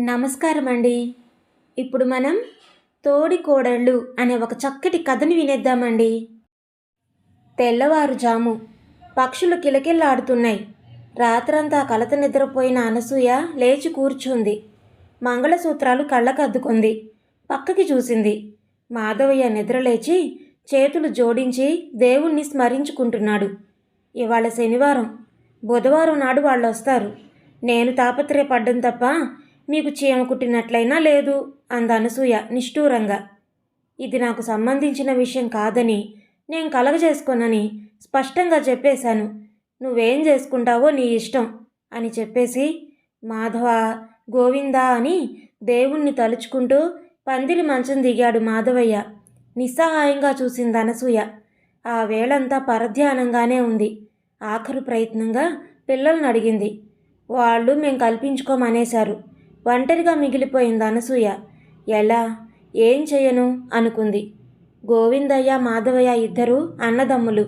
నమస్కారం అండి ఇప్పుడు మనం తోడి కోడళ్ళు అనే ఒక చక్కటి కథని వినేద్దామండి. తెల్లవారుజాము పక్షులు కిలకిల్లాడుతున్నాయి. రాత్రంతా కలత నిద్రపోయిన అనసూయ లేచి కూర్చుంది. మంగళసూత్రాలు కళ్ళకద్దుకుంది. పక్కకి చూసింది. మాధవయ్య నిద్రలేచి చేతులు జోడించి దేవుణ్ణి స్మరించుకుంటున్నాడు. ఇవాళ శనివారం. బుధవారం నాడు వాళ్ళు వస్తారు నేను తాపత్రయపడ్డం తప్ప మీకు చీమ కుట్టినట్లయినా లేదు అంద అనసూయ నిష్ఠూరంగా. ఇది నాకు సంబంధించిన విషయం కాదని నేను కలగజేసుకోనని స్పష్టంగా చెప్పేశాను. నువ్వేం చేసుకుంటావో నీ ఇష్టం అని చెప్పేసి మాధవ గోవిందా అని దేవుణ్ణి తలుచుకుంటూ పందిరి మంచం దిగాడు మాధవయ్య. నిస్సహాయంగా చూసింది అనసూయ ఆ వేళంతా పరధ్యానంగానే ఉంది. ఆఖరు ప్రయత్నంగా పిల్లల్ని అడిగింది. వాళ్ళు మేం కల్పించుకోమనేశారు. ఒంటరిగా మిగిలిపోయింది అనసూయ. ఎలా? ఏం చేయను? అనుకుంది. గోవిందయ్య మాధవయ్య ఇద్దరు అన్నదమ్ములు.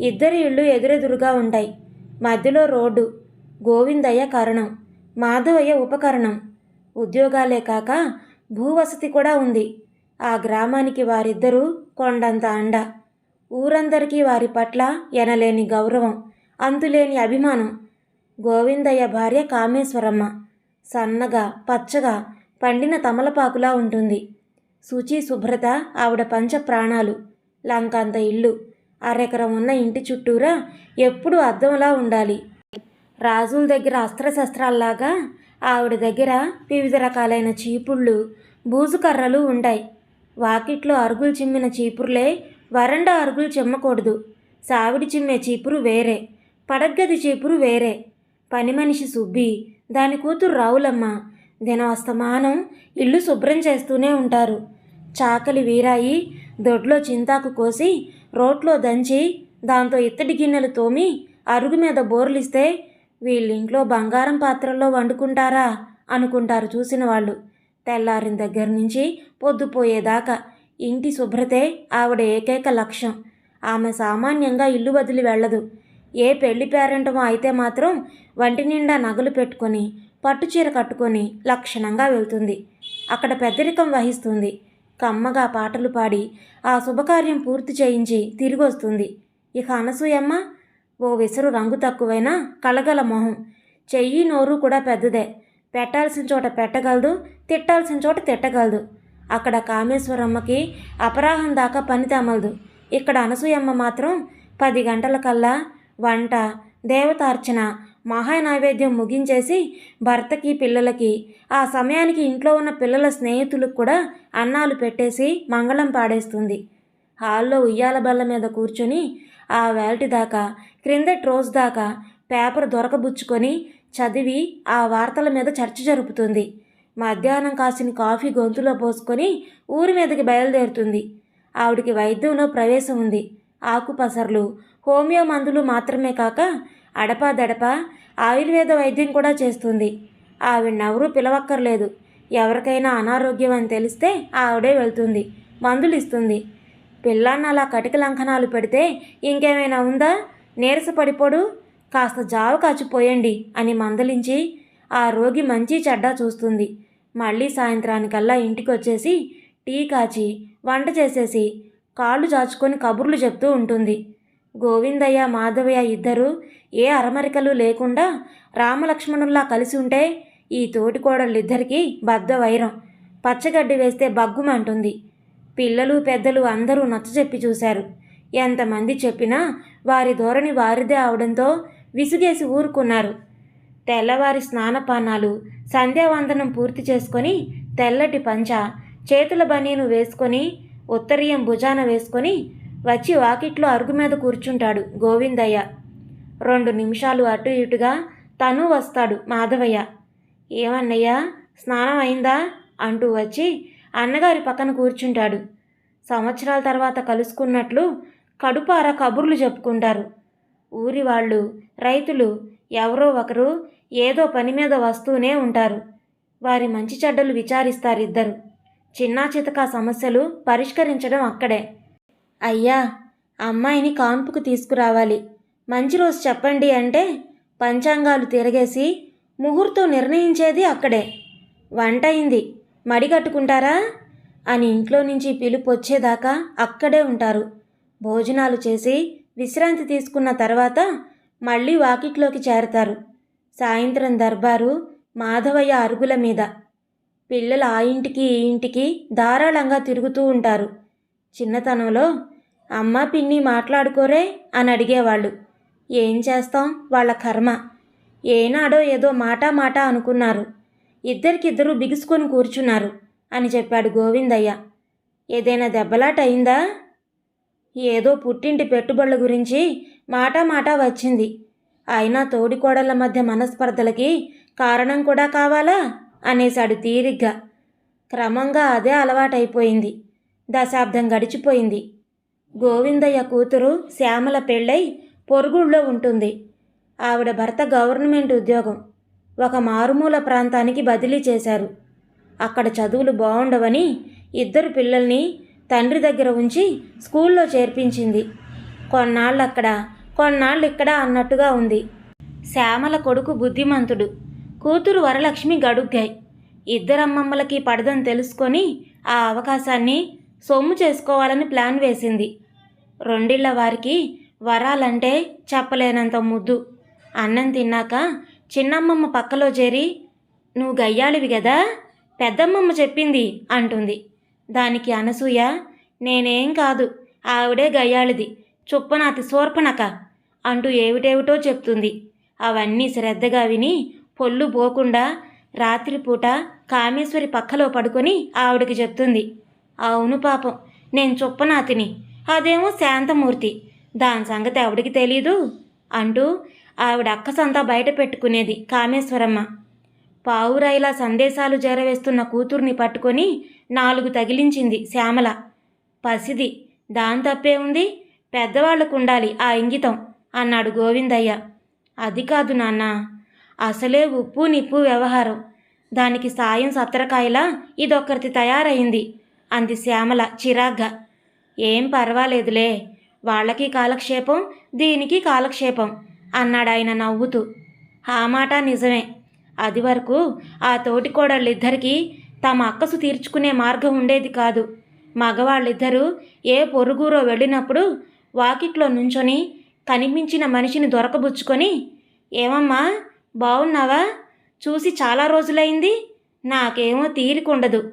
ఇద్దరి ఇళ్ళు ఎదురెదురుగా ఉంటాయి. మధ్యలో రోడ్డు. గోవిందయ్య కారణం. మాధవయ్య ఉపకరణం. ఉద్యోగాలే కాక భూవసతి కూడా ఉంది. ఆ గ్రామానికి వారిద్దరూ కొండంత అండ. ఊరందరికీ వారి పట్ల ఎనలేని గౌరవం అంతులేని అభిమానం. గోవిందయ్య భార్య కామేశ్వరమ్మ. సన్నగా పచ్చగా పండిన తమలపాకులా ఉంటుంది. శుచి శుభ్రత ఆవిడ పంచ ప్రాణాలు. లంకంత ఇల్లు. అరెకరం ఉన్న ఇంటి చుట్టూరా ఎప్పుడూ అద్దంలా ఉండాలి. రాజుల దగ్గర అస్త్రశస్త్రాల్లాగా ఆవిడ దగ్గర వివిధ రకాలైన చీపుళ్ళు బూజుకర్రలు ఉంటాయి. వాకిట్లో అరుగులు చిమ్మిన చీపురులే వరండా అరుగులు చిమ్మకూడదు. సావిడి చిమ్మే చీపురు వేరే. పడగ్గది చీపురు వేరే. పని మనిషి సుబ్బి దాని కూతురు రావులమ్మ. దినవస్తమానం ఇల్లు శుభ్రం చేస్తూనే ఉంటారు. చాకలి వీరాయి దొడ్లో చింతాకు కోసి రోట్లో దంచి దాంతో ఇత్తడి గిన్నెలు తోమి అరుగు మీద బోర్లిస్తే వీళ్ళింట్లో బంగారం పాత్రల్లో వండుకుంటారా అనుకుంటారు చూసిన వాళ్ళు. తెల్లారిన దగ్గర నుంచి పొద్దుపోయేదాకా ఇంటి శుభ్రతే ఆవిడ ఏకైక లక్ష్యం. ఆమె సామాన్యంగా ఇల్లు వదిలి వెళ్ళదు. ఏ పెళ్ళి పేరెంటమో అయితే మాత్రం వంటి నిండా నగలు పెట్టుకొని పట్టుచీర కట్టుకొని లక్షణంగా వెళ్తుంది. అక్కడ పెద్దరికం వహిస్తుంది. కమ్మగా పాటలు పాడి ఆ శుభకార్యం పూర్తి చేయించి తిరిగి వస్తుంది ఇక అనసూయమ్మ ఓ విసురు రంగు తక్కువైనా కలగల మొహం. చెయ్యి నోరు కూడా పెద్దదే. పెట్టాల్సిన చోట పెట్టగలదు తిట్టాల్సిన చోట తిట్టగలదు. అక్కడ కామేశ్వరమ్మకి అపరాహం దాకా పని తమలదు. ఇక్కడ అనసూయమ్మ మాత్రం పది గంటల కల్లా వంట దేవతార్చన మహానైవేద్యం ముగించేసి భర్తకి పిల్లలకి ఆ సమయానికి ఇంట్లో ఉన్న పిల్లల స్నేహితులకు కూడా అన్నాలు పెట్టేసి మంగళం పాడేస్తుంది. హాల్లో ఉయ్యాల బల్ల మీద కూర్చొని ఆ వేల్టి దాకా క్రిందటి రోజు దాకా పేపర్ దొరకబుచ్చుకొని చదివి ఆ వార్తల మీద చర్చ జరుపుతుంది. మధ్యాహ్నం కాసిన కాఫీ గొంతులో పోసుకొని ఊరి మీదకి బయలుదేరుతుంది. ఆవిడికి వైద్యంలో ప్రవేశం ఉంది. ఆకుపసర్లు హోమియో మందులు మాత్రమే కాక అడపాదడప ఆయుర్వేద వైద్యం కూడా చేస్తుంది. ఆవిడనెవరూ పిలవక్కర్లేదు. ఎవరికైనా అనారోగ్యం అని తెలిస్తే ఆవిడే వెళ్తుంది. మందులు ఇస్తుంది. పిల్లాన్ని అలా కటిక లంకనాలు పెడితే ఇంకేమైనా ఉందా? నీరస పడిపోడు. కాస్త జావ కాచిపోయండి అని మందలించి ఆ రోగి మంచి చెడ్డ చూస్తుంది. మళ్ళీ సాయంత్రానికల్లా ఇంటికి వచ్చేసి టీ కాచి వంట చేసేసి కాళ్ళు చాచుకొని కబుర్లు చెప్తూ ఉంటుంది. గోవిందయ్య మాధవయ్య ఇద్దరు ఏ అరమరికలు లేకుండా రామలక్ష్మణుల్లా కలిసి ఉంటే ఈ తోటికోడళ్ళిద్దరికీ బద్ద వైరం పచ్చగడ్డి వేస్తే బగ్గుమంటుంది పిల్లలు పెద్దలు అందరూ నచ్చజెప్పి చూశారు. ఎంతమంది చెప్పినా వారి ధోరణి వారిదే అవడంతో విసుగేసి ఊరుకున్నారు. తెల్లవారి స్నానపానాలు సంధ్యావందనం పూర్తి చేసుకొని తెల్లటి పంచ చేతుల బనీను వేసుకొని ఉత్తరీయం భుజాన వేసుకొని వచ్చి వాకిట్లో అరుగు మీద కూర్చుంటాడు గోవిందయ్య. రెండు నిమిషాలు అటు ఇటుగా తను వస్తాడు మాధవయ్య. ఏమన్నయ్యా స్నానం అయిందా? అంటూ వచ్చి అన్నగారి పక్కన కూర్చుంటాడు. సంవత్సరాల తర్వాత కలుసుకున్నట్లు కడుపార కబుర్లు చెప్పుకుంటారు. ఊరి వాళ్ళు రైతులు ఎవరో ఒకరు ఏదో పని మీద వస్తూనే ఉంటారు. వారి మంచి చెడ్డలు విచారిస్తారు ఇద్దరు చిన్నా చితకా సమస్యలు పరిష్కరించడం అక్కడే. అయ్యా అమ్మాయిని కాన్పుకు తీసుకురావాలి. మంచి రోజు చెప్పండి అంటే పంచాంగాలు తిరగేసి ముహూర్తం నిర్ణయించేది అక్కడే. వంట అయింది. మడి కట్టుకుంటారా? అని ఇంట్లో నుంచి పిలుపు వచ్చేదాకా అక్కడే ఉంటారు. భోజనాలు చేసి విశ్రాంతి తీసుకున్న తర్వాత మళ్ళీ వాకిట్లోకి చేరతారు. సాయంత్రం దర్బారు మాధవయ్య అరుగుల మీద. పిల్లలు ఆ ఇంటికి ఈ ఇంటికి ధారాళంగా తిరుగుతూ ఉంటారు. చిన్నతనంలో అమ్మ పిన్ని మాట్లాడుకోరే అని అడిగేవాళ్ళు. ఏం చేస్తాం? వాళ్ళ కర్మ. ఏనాడో ఏదో మాట మాట అనుకున్నారు. ఇద్దరికిద్దరు బిగుసుకొని కూర్చున్నారు అని చెప్పాడు గోవిందయ్య. ఏదైనా దెబ్బలాట అయిందా? ఏదో పుట్టింటి పెట్టుబడుల గురించి మాట మాట వచ్చింది. అయినా తోడికోడళ్ళ మధ్య మనస్పర్ధలకి కారణం కూడా కావాలా? అనేశాడు తీరిగ్గా. క్రమంగా అదే అలవాటైపోయింది. దశాబ్దం గడిచిపోయింది. గోవిందయ్య కూతురు శ్యామల పెళ్ళై పొరుగుళ్ళో ఉంటుంది. ఆవిడ భర్త గవర్నమెంట్ ఉద్యోగం. ఒక మారుమూల ప్రాంతానికి బదిలీ చేశారు. అక్కడ చదువులు బాగుండవని ఇద్దరు పిల్లల్ని తండ్రి దగ్గర ఉంచి స్కూల్లో చేర్పించింది. కొన్నాళ్ళు అక్కడ కొన్నాళ్ళు ఇక్కడ అన్నట్టుగా ఉంది. శ్యామల కొడుకు బుద్ధిమంతుడు. కూతురు వరలక్ష్మి గడుగ్గాయి ఇద్దరమ్మమ్మలకి పడదని తెలుసుకొని ఆ అవకాశాన్ని సొమ్ము చేసుకోవాలని ప్లాన్ వేసింది. రెండిళ్ళ వారికి వరాలంటే చెప్పలేనంత ముద్దు. అన్నం తిన్నాక చిన్నమ్మమ్మ పక్కలో చేరి నువ్వు గయ్యాళివి కదా పెద్దమ్మమ్మ చెప్పింది అంటుంది. దానికి అనసూయ నేనేం కాదు ఆవిడే గయ్యాళిది చుప్పనాతి సోర్పనక అంటూ ఏమిటేమిటో చెప్తుంది. అవన్నీ శ్రద్ధగా విని పొల్లు పోకుండా రాత్రిపూట కామేశ్వరి పక్కలో పడుకొని ఆవిడకి చెప్తుంది. అవును పాపం నేను చుప్పనాతిని అదేమో శాంతమూర్తి. దాని సంగతి ఎవడికి తెలీదు? అంటూ ఆవిడ అక్కసంతా బయట పెట్టుకునేది కామేశ్వరమ్మ. పావురాయిలా సందేశాలు జరవేస్తున్న కూతుర్ని పట్టుకొని నాలుగు తగిలించింది శ్యామల. పసిది దాని తప్పే ఉంది పెద్దవాళ్ళకు ఉండాలి ఆ ఇంగితం అన్నాడు గోవిందయ్య. అది కాదు నాన్న అసలే ఉప్పు నిప్పు వ్యవహారం. దానికి సాయం సత్తరకాయలా ఇదొక్కరిది తయారైంది అంది శ్యామల చిరాగ్గా. ఏం పర్వాలేదులే. వాళ్ళకి కాలక్షేపం దీనికి కాలక్షేపం అన్నాడాయన నవ్వుతూ. ఆ మాట నిజమే. అది వరకు ఆ తోటికోడళ్ళిద్దరికీ తమ అక్కసు తీర్చుకునే మార్గం ఉండేది కాదు. మగవాళ్ళిద్దరూ ఏ పొరుగురో వెళ్ళినప్పుడు వాకిట్లో నుంచొని కనిపించిన మనిషిని దొరకబుచ్చుకొని ఏమమ్మా బాగున్నావా చూసి చాలా రోజులైంది. నాకేమో తీరికుండదు.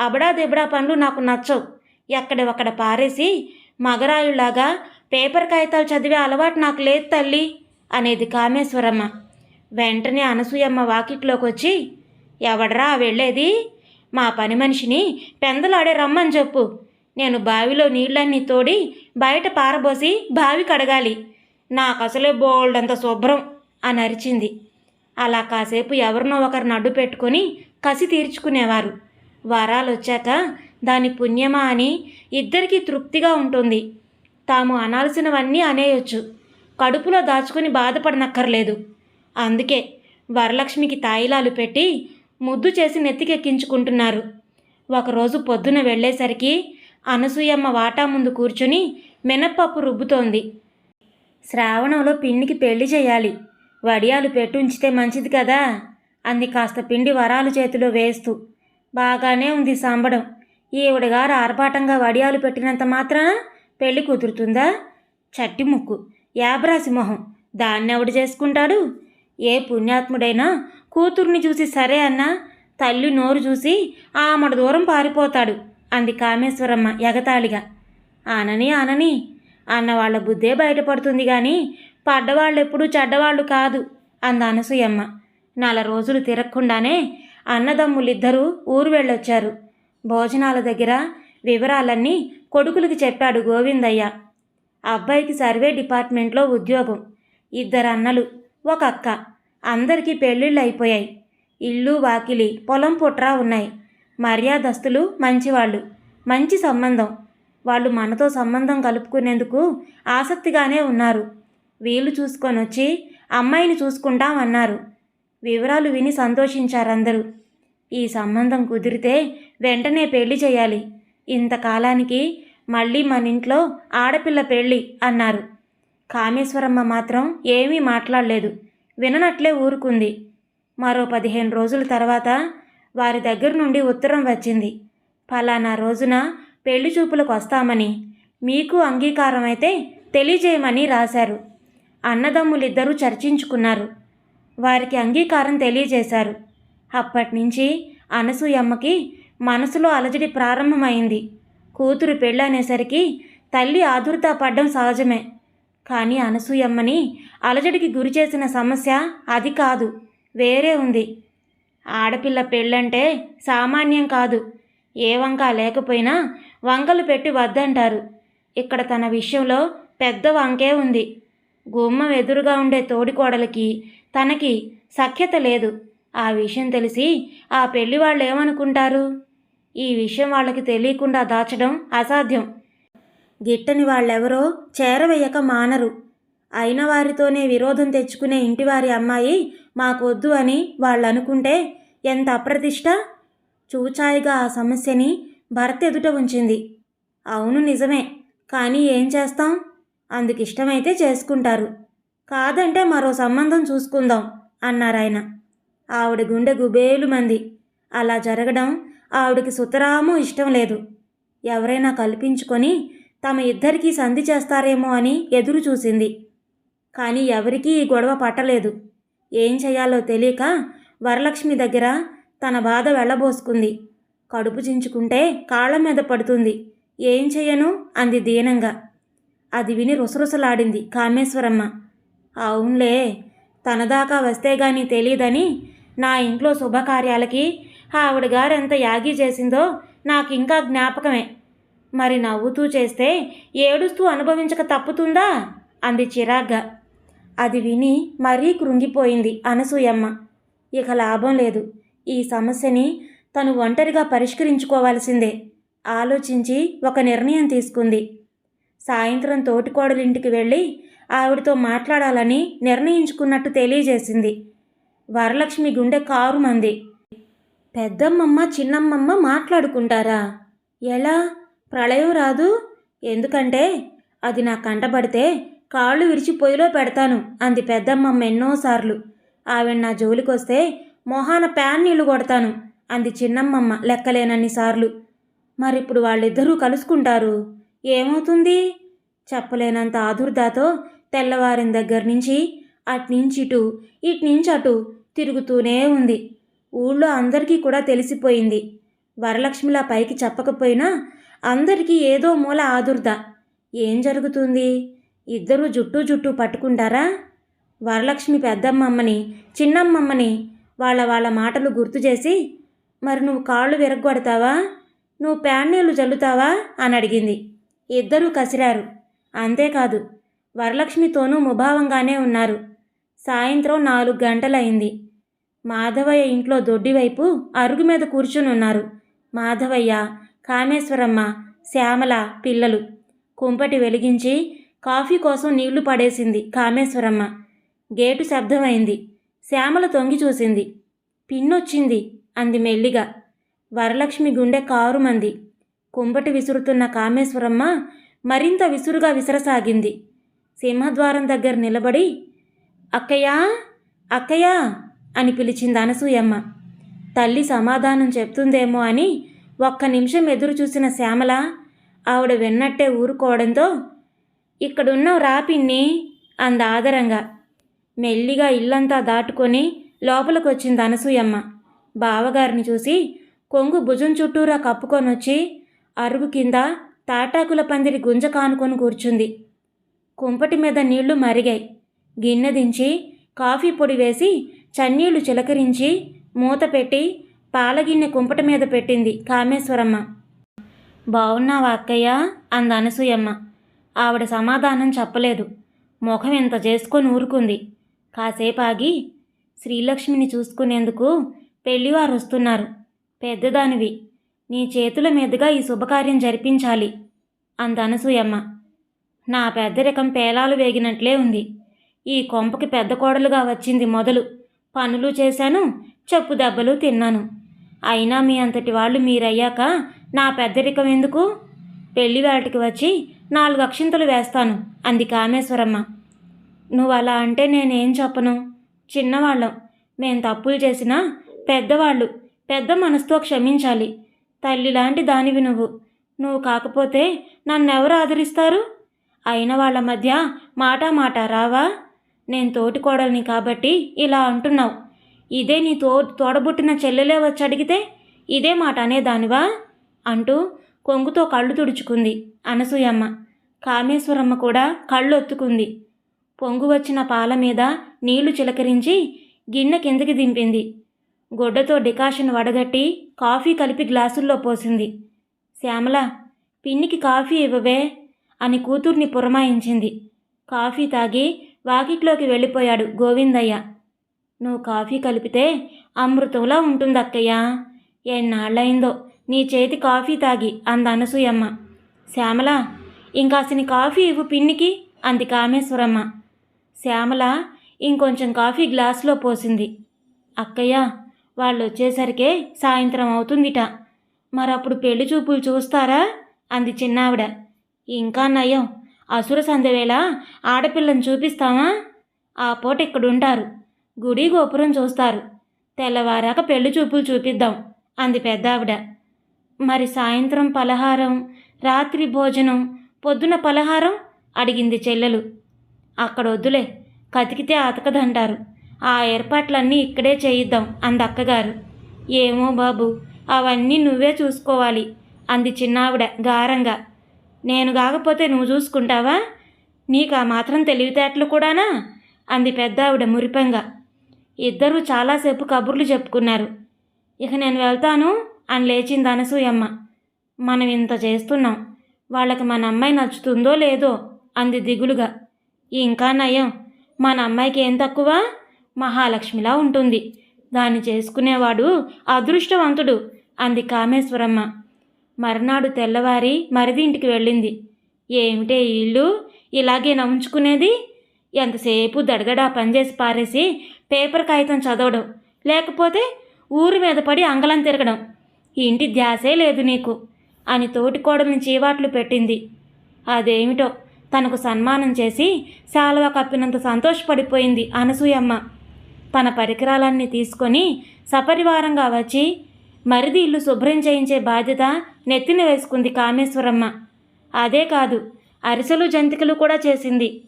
అబడా దెబడా పనులు నాకు నచ్చవు. ఎక్కడ ఒక్కడ పారేసి మగరాయులాగా పేపర్ కాగితాలు చదివే అలవాటు నాకు లేదు తల్లి అనేది కామేశ్వరమ్మ. వెంటనే అనసూయమ్మ వాకిట్లోకి వచ్చి ఎవడరా వెళ్ళేది? మా పని మనిషిని పెందలాడే రమ్మని చెప్పు. నేను బావిలో నీళ్ళన్నీ తోడి బయట పారబోసి బావి కడగాలి. నాకు అసలే బోల్డంత శుభ్రం అని అరిచింది. అలా కాసేపు ఎవరినో ఒకరిని అడ్డు పెట్టుకొని కసి తీర్చుకునేవారు. వారాలు వచ్చాక దాని పుణ్యమా అని ఇద్దరికీ తృప్తిగా ఉంటుంది. తాము అనాల్సినవన్నీ అనేయొచ్చు. కడుపులో దాచుకుని బాధపడనక్కర్లేదు. అందుకే వరలక్ష్మికి తాయిలాలు పెట్టి ముద్దు చేసి నెత్తికెక్కించుకుంటున్నారు. ఒకరోజు పొద్దున వెళ్ళేసరికి అనసూయమ్మ వాటా ముందు కూర్చుని మినప్పప్పు రుబ్బుతోంది. శ్రావణంలో పిండికి పెళ్ళి చేయాలి. వడియాలు పెట్టుంచితే మంచిది కదా? అంది కాస్త పిండి వరాలు చేతిలో వేస్తూ. బాగానే ఉంది సంబడం. ఈవిడగారు ఆర్భాటంగా వడియాలు పెట్టినంత మాత్రాన పెళ్ళి కుదురుతుందా? చట్టి ముక్కు. యాబ్రాసి మొహం. దాన్నెవడు చేసుకుంటాడు? ఏ పుణ్యాత్ముడైనా కూతుర్ని చూసి సరే అన్నా తల్లి నోరు చూసి ఆమడ దూరం పారిపోతాడు అంది కామేశ్వరమ్మ ఎగతాళిగా. ఆనని ఆనని. అన్న వాళ్ళ బుద్ధే బయటపడుతుంది కానీ పడ్డవాళ్ళెప్పుడూ చెడ్డవాళ్ళు కాదు అంది అనసూయమ్మ. నెల రోజులు తిరగకుండానే అన్నదమ్ములిద్దరూ ఊరు వెళ్ళొచ్చారు. భోజనాల దగ్గర వివరాలన్నీ కొడుకులకి చెప్పాడు గోవిందయ్య. అబ్బాయికి సర్వే డిపార్ట్మెంట్లో ఉద్యోగం ఇద్దరు అన్నలు ఒక అక్క. అందరికీ పెళ్ళిళ్ళు అయిపోయాయి. ఇల్లు వాకిలి పొలం పుట్రా ఉన్నాయి. మర్యాదస్తులు మంచివాళ్ళు మంచి సంబంధం. వాళ్ళు మనతో సంబంధం కలుపుకునేందుకు ఆసక్తిగానే ఉన్నారు. వీళ్ళు చూసుకొని వచ్చి అమ్మాయిని చూసుకుంటాం అన్నారు వివరాలు విని సంతోషించారందరూ ఈ సంబంధం కుదిరితే వెంటనే పెళ్ళి చేయాలి. ఇంతకాలానికి మళ్ళీ మన ఇంట్లో ఆడపిల్ల పెళ్ళి అన్నారు. కామేశ్వరమ్మ మాత్రం ఏమీ మాట్లాడలేదు. విననట్లే ఊరుకుంది. మరో పదిహేను రోజుల తర్వాత వారి దగ్గర నుండి ఉత్తరం వచ్చింది. ఫలానా రోజున పెళ్ళి చూపులకు వస్తామని మీకు అంగీకారం అయితే తెలియజేయమని రాశారు. అన్నదమ్ములిద్దరూ చర్చించుకున్నారు. వారికి అంగీకారం తెలియజేశారు. అప్పటి నుంచి అనసూయమ్మకి మనసులో అలజడి ప్రారంభమైంది. కూతురు పెళ్ళనేసరికి తల్లి ఆదుర్త పడ్డం సహజమే. కానీ అనసూయమ్మని అలజడికి గురి చేసిన సమస్య అది కాదు వేరే ఉంది. ఆడపిల్ల పెళ్ళంటే సామాన్యం కాదు. ఏ వంక లేకపోయినా వంకలు పెట్టి వద్దంటారు. ఇక్కడ తన విషయంలో పెద్ద వంకే ఉంది. గుమ్మం ఎదురుగా ఉండే తోడికోడలికి తనకి సఖ్యత లేదు. ఆ విషయం తెలిసి ఆ పెళ్ళి వాళ్ళు ఏమనుకుంటారు ఈ విషయం వాళ్ళకి తెలియకుండా దాచడం అసాధ్యం. గిట్టని వాళ్ళెవరో చేరవేయక మానరు. అయిన వారితోనే విరోధం తెచ్చుకునే ఇంటివారి అమ్మాయి మాకొద్దు అని వాళ్ళు అనుకుంటే ఎంత అప్రతిష్ట? చూచాయిగా ఆ సమస్యని భర్త ఎదుట ఉంచింది. అవును నిజమే కానీ ఏం చేస్తాం? అందుకు ఇష్టమైతే చేసుకుంటారు. కాదంటే మరో సంబంధం చూసుకుందాం అన్నారాయన. ఆవిడ గుండె గుబేలు మంది అలా జరగడం ఆవిడకి సుతరాము ఇష్టం లేదు. ఎవరైనా కల్పించుకొని తమ ఇద్దరికీ సంధి చేస్తారేమో అని ఎదురు చూసింది. కానీ ఎవరికీ ఈ గొడవ పట్టలేదు. ఏం చేయాలో తెలియక వరలక్ష్మి దగ్గర తన బాధ వెళ్ళబోసుకుంది. కడుపు చించుకుంటే కాళ్ళ మీద పడుతుంది. ఏం చేయను? అంది దీనంగా. అది విని రుసరుసలాడింది కామేశ్వరమ్మ. అవునులే తనదాకా వస్తే గాని తెలియదని నా ఇంట్లో శుభకార్యాలకి ఆవిడ గారు ఎంత యాగి చేసిందో నాకు ఇంకా జ్ఞాపకమే. మరి నవ్వుతూ చేస్తే ఏడుస్తూ అనుభవించక తప్పుతుందా? అంది చిరాగ్గా. అది విని మరీ కృంగిపోయింది అనసూయమ్మ. ఇక లాభం లేదు. ఈ సమస్యని తను ఒంటరిగా పరిష్కరించుకోవాల్సిందే. ఆలోచించి ఒక నిర్ణయం తీసుకుంది. సాయంత్రం తోటికోడలింటికి వెళ్ళి ఆవిడతో మాట్లాడాలని నిర్ణయించుకున్నట్టు తెలియజేసింది. వరలక్ష్మి గుండె కారు మంది పెద్దమ్మమ్మ చిన్నమ్మమ్మ మాట్లాడుకుంటారా? ఎలా? ప్రళయం రాదు? ఎందుకంటే అది నా కంటపడితే కాళ్ళు విరిచి పొయ్యిలో పెడతాను అంది పెద్దమ్మమ్మ ఎన్నోసార్లు. ఆవిడ నా జోలికొస్తే మొహాన ప్యాన్ నీళ్ళు కొడతాను అంది చిన్నమ్మమ్మ లెక్కలేనన్ని సార్లు. మరిప్పుడు వాళ్ళిద్దరూ కలుసుకుంటారు. ఏమవుతుంది? చెప్పలేనంత ఆదుర్దాతో తెల్లవారిన దగ్గర నుంచి అట్నుంచి ఇటు ఇట్నుంచి అటు తిరుగుతూనే ఉంది. ఊళ్ళో అందరికీ కూడా తెలిసిపోయింది. వరలక్ష్మిలా పైకి చెప్పకపోయినా అందరికీ ఏదో మూల ఆదుర్ద. ఏం జరుగుతుంది? ఇద్దరూ జుట్టు జుట్టు పట్టుకుంటారా? వరలక్ష్మి పెద్దమ్మమ్మని చిన్నమ్మమ్మని వాళ్ళ వాళ్ళ మాటలు గుర్తు చేసి మరి నువ్వు కాళ్ళు విరగ్గొడతావా? నువ్వు ప్యాన్నీళ్ళు జల్లుతావా? అని అడిగింది. ఇద్దరూ కసిరారు. అంతేకాదు వరలక్ష్మితోనూ ముభావంగానే ఉన్నారు. సాయంత్రం నాలుగు గంటలైంది మాధవయ్య ఇంట్లో దొడ్డివైపు అరుగు మీద కూర్చుని ఉన్నారు. మాధవయ్య కామేశ్వరమ్మ శ్యామల పిల్లలు. కుంపటి వెలిగించి కాఫీ కోసం నీళ్ళు పడేసింది కామేశ్వరమ్మ. గేటు శబ్దమైంది. శ్యామల తొంగి చూసింది. పిన్నొచ్చింది అంది మెల్లిగా. వరలక్ష్మి గుండె కారుమంది. కుంపటి విసురుతున్న కామేశ్వరమ్మ మరింత విసురుగా విసరసాగింది. సింహద్వారం దగ్గర నిలబడి అక్కయ్యా అక్కయ్యా అని పిలిచింది అనసూయమ్మ. తల్లి సమాధానం చెప్తుందేమో అని ఒక్క నిమిషం ఎదురు చూసిన శ్యామల ఆవిడ విన్నట్టే ఊరుకోవడంతో ఇక్కడున్నావు రా పిన్ని అంద ఆదరంగా. మెల్లిగా ఇల్లంతా దాటుకొని లోపలికి వచ్చింది అనసూయమ్మ. బావగారిని చూసి కొంగు భుజం చుట్టూరా కప్పుకొనొచ్చి అరుగు కింద తాటాకుల పందిరి గుంజ కానుకొని కూర్చుంది. కుంపటి మీద నీళ్ళు మరిగాయి. గిన్నె దించి కాఫీ పొడి వేసి చన్నీళ్ళు చిలకరించి మూత పెట్టి పాలగిన్నె కుంపట మీద పెట్టింది కామేశ్వరమ్మ. బావున్నావా అక్కయ్య? అంద అనసూయమ్మ. ఆవిడ సమాధానం చెప్పలేదు. ముఖం ఇంత చేసుకొని ఊరుకుంది. కాసేపు ఆగి శ్రీలక్ష్మిని చూసుకునేందుకు పెళ్ళివారు వస్తున్నారు. పెద్దదానివి. నీ చేతుల మీదుగా ఈ శుభకార్యం జరిపించాలి అంద అనసూయమ్మ. నా పెద్దరికం పేలాలు వేగినట్లే ఉంది. ఈ కొంపకి పెద్ద కోడలుగా వచ్చింది మొదలు. పనులు చేశాను చెప్పు దెబ్బలు తిన్నాను. అయినా మీ అంతటి వాళ్ళు మీరయ్యాక నా పెద్దరికం ఎందుకు? పెళ్ళి వేటకి వచ్చి నాలుగు అక్షింతలు వేస్తాను అంది కామేశ్వరమ్మ. నువ్వు అలా అంటే నేనేం చెప్పను? చిన్నవాళ్ళం. మేం తప్పులు చేసినా పెద్దవాళ్ళు పెద్ద మనసుతో క్షమించాలి. తల్లి లాంటి దానివి నువ్వు. నువ్వు కాకపోతే నన్నెవరు ఆదరిస్తారు? అయిన వాళ్ళ మధ్య మాటా మాట రావా? నేను తోటికోడల్ని కాబట్టి ఇలా అంటున్నావు. ఇదే నీ తో తోడబుట్టిన చెల్లెలే వచ్చి అడిగితే ఇదే మాట అనేదానివా? అంటూ కొంగుతో కళ్ళు తుడుచుకుంది అనసూయమ్మ. కామేశ్వరమ్మ కూడా కళ్ళు ఒత్తుకుంది పొంగు వచ్చిన పాల మీద నీళ్ళు చిలకరించి గిన్నె కిందకి దింపింది. గొడ్డతో డికాషన్ వడగట్టి కాఫీ కలిపి గ్లాసుల్లో పోసింది. శ్యామల పిన్నికి కాఫీ ఇవ్వవే అని కూతుర్ని పురమాయించింది. కాఫీ తాగి వాకిట్లోకి వెళ్ళిపోయాడు గోవిందయ్య. నువ్వు కాఫీ కలిపితే అమృతంలా ఉంటుంది అక్కయ్య ఎన్నాళ్ళయిందో నీ చేతి కాఫీ తాగి అంద అనసూయమ్మ శ్యామల ఇంకాసిని కాఫీ ఇవ్వు పిన్నికి అంది కామేశ్వరమ్మ. శ్యామల ఇంకొంచెం కాఫీ గ్లాసులో పోసింది. అక్కయ్య వాళ్ళు వచ్చేసరికే సాయంత్రం అవుతుందిట. మరప్పుడు పెళ్ళి చూపులు చూస్తారా? అంది చిన్నావిడ. ఇంకా నయం. అసుర సంధ్యవేళ ఆడపిల్లని చూపిస్తామా? ఆ పూట ఇక్కడుంటారు. గుడి గోపురం చూస్తారు. తెల్లవారాక పెళ్ళి చూపులు చూపిద్దాం అంది పెద్దావిడ. మరి సాయంత్రం పలహారం రాత్రి భోజనం పొద్దున పలహారం? అడిగింది చెల్లెలు. అక్కడ వద్దులే కతికితే అతకదంటారు ఆ ఏర్పాట్లన్నీ ఇక్కడే చేయిద్దాం అంది అక్కగారు. ఏమో బాబు అవన్నీ నువ్వే చూసుకోవాలి అంది చిన్నావిడ గారంగా. నేను కాకపోతే నువ్వు చూసుకుంటావా? నీకు ఆ మాత్రం తెలివితేటలు కూడానా? అంది పెద్ద ఆవిడ మురిపంగా. ఇద్దరూ చాలాసేపు కబుర్లు చెప్పుకున్నారు. ఇక నేను వెళ్తాను అని లేచింది అనసూయమ్మ. మనం ఇంత చేస్తున్నాం. వాళ్ళకి మన అమ్మాయి నచ్చుతుందో లేదో అంది దిగులుగా. ఇంకా నయం. మన అమ్మాయికి ఏం తక్కువ? మహాలక్ష్మిలా ఉంటుంది. దాన్ని చేసుకునేవాడు అదృష్టవంతుడు అంది కామేశ్వరమ్మ. మర్నాడు తెల్లవారి మరిది ఇంటికి వెళ్ళింది. ఏమిటే ఇల్లు? ఇలాగే నమ్ముంచుకునేది ఎంతసేపు దడదడా పనిచేసి పారేసి పేపర్ కాగితం చదవడం లేకపోతే ఊరి మీద పడి అంగళం తిరగడం. ఇంటి ధ్యాసే లేదు నీకు. అని తోటికోడల్ని చీవాట్లు పెట్టింది. అదేమిటో తనకు సన్మానం చేసి శాలువా కప్పినంత సంతోషపడిపోయింది అనసూయమ్మ. తన పరికరాలన్నీ తీసుకొని సపరివారంగా వచ్చి మరిది ఇల్లు శుభ్రం చేయించే బాధ్యత నెత్తిన వేసుకుంది కామేశ్వరమ్మ. అదే కాదు అరిసెలు జంతికలు కూడా చేసింది.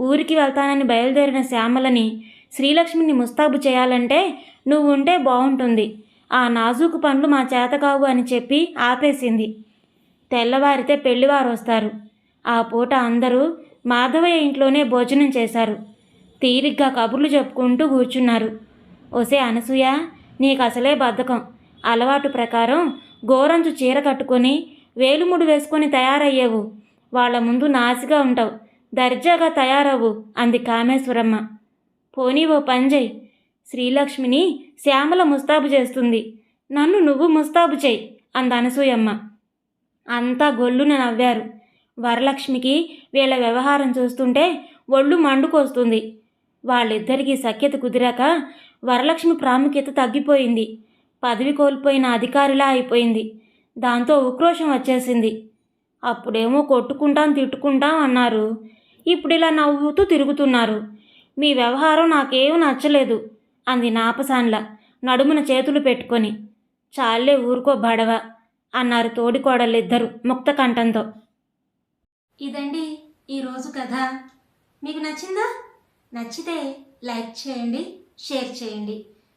ఊరికి వెళ్తానని బయలుదేరిన శ్యామలని శ్రీలక్ష్మిని ముస్తాబు చేయాలంటే నువ్వు ఉంటే బాగుంటుంది ఆ నాజూకు పనులు మా చేత కావు అని చెప్పి ఆపేసింది. తెల్లవారితే పెళ్ళివారు వస్తారు ఆ పూట అందరూ మాధవయ్య ఇంట్లోనే భోజనం చేశారు. తీరిగ్గా కబుర్లు చెప్పుకుంటూ కూర్చున్నారు. ఒసే అనసూయ నీకు అసలే బద్ధకం. అలవాటు ప్రకారం గోరంచు చీర కట్టుకొని వేలుముడు వేసుకొని తయారయ్యేవు. వాళ్ళ ముందు నాసిగా ఉంటావు. దర్జాగా తయారవు అంది కామేశ్వరమ్మ. పోనీ ఓ పంజయ్ శ్రీలక్ష్మిని శ్యామల ముస్తాబు చేస్తుంది. నన్ను నువ్వు ముస్తాబు చేయి అంది అనసూయమ్మ అంతా గొల్లున నవ్వారు. వరలక్ష్మికి వీళ్ళ వ్యవహారం చూస్తుంటే ఒళ్ళు మండుకొస్తుంది వాళ్ళిద్దరికీ సఖ్యత కుదిరాక వరలక్ష్మి ప్రాముఖ్యత తగ్గిపోయింది. పదవి కోల్పోయిన అధికారిలా అయిపోయింది. దాంతో ఉక్రోషం వచ్చేసింది. అప్పుడేమో కొట్టుకుంటాం తిట్టుకుంటాం అన్నారు. ఇప్పుడు ఇలా నవ్వుతూ తిరుగుతున్నారు. మీ వ్యవహారం నాకేం నచ్చలేదు అంది నాపసాన్ల నడుమున చేతులు పెట్టుకొని. చాలే ఊరుకో బడవ అన్నారు తోడికోడలిద్దరు ముక్త కంఠంతో. ఇదండి ఈరోజు కథ. మీకు నచ్చిందా? నచ్చితే లైక్ చేయండి షేర్ చేయండి.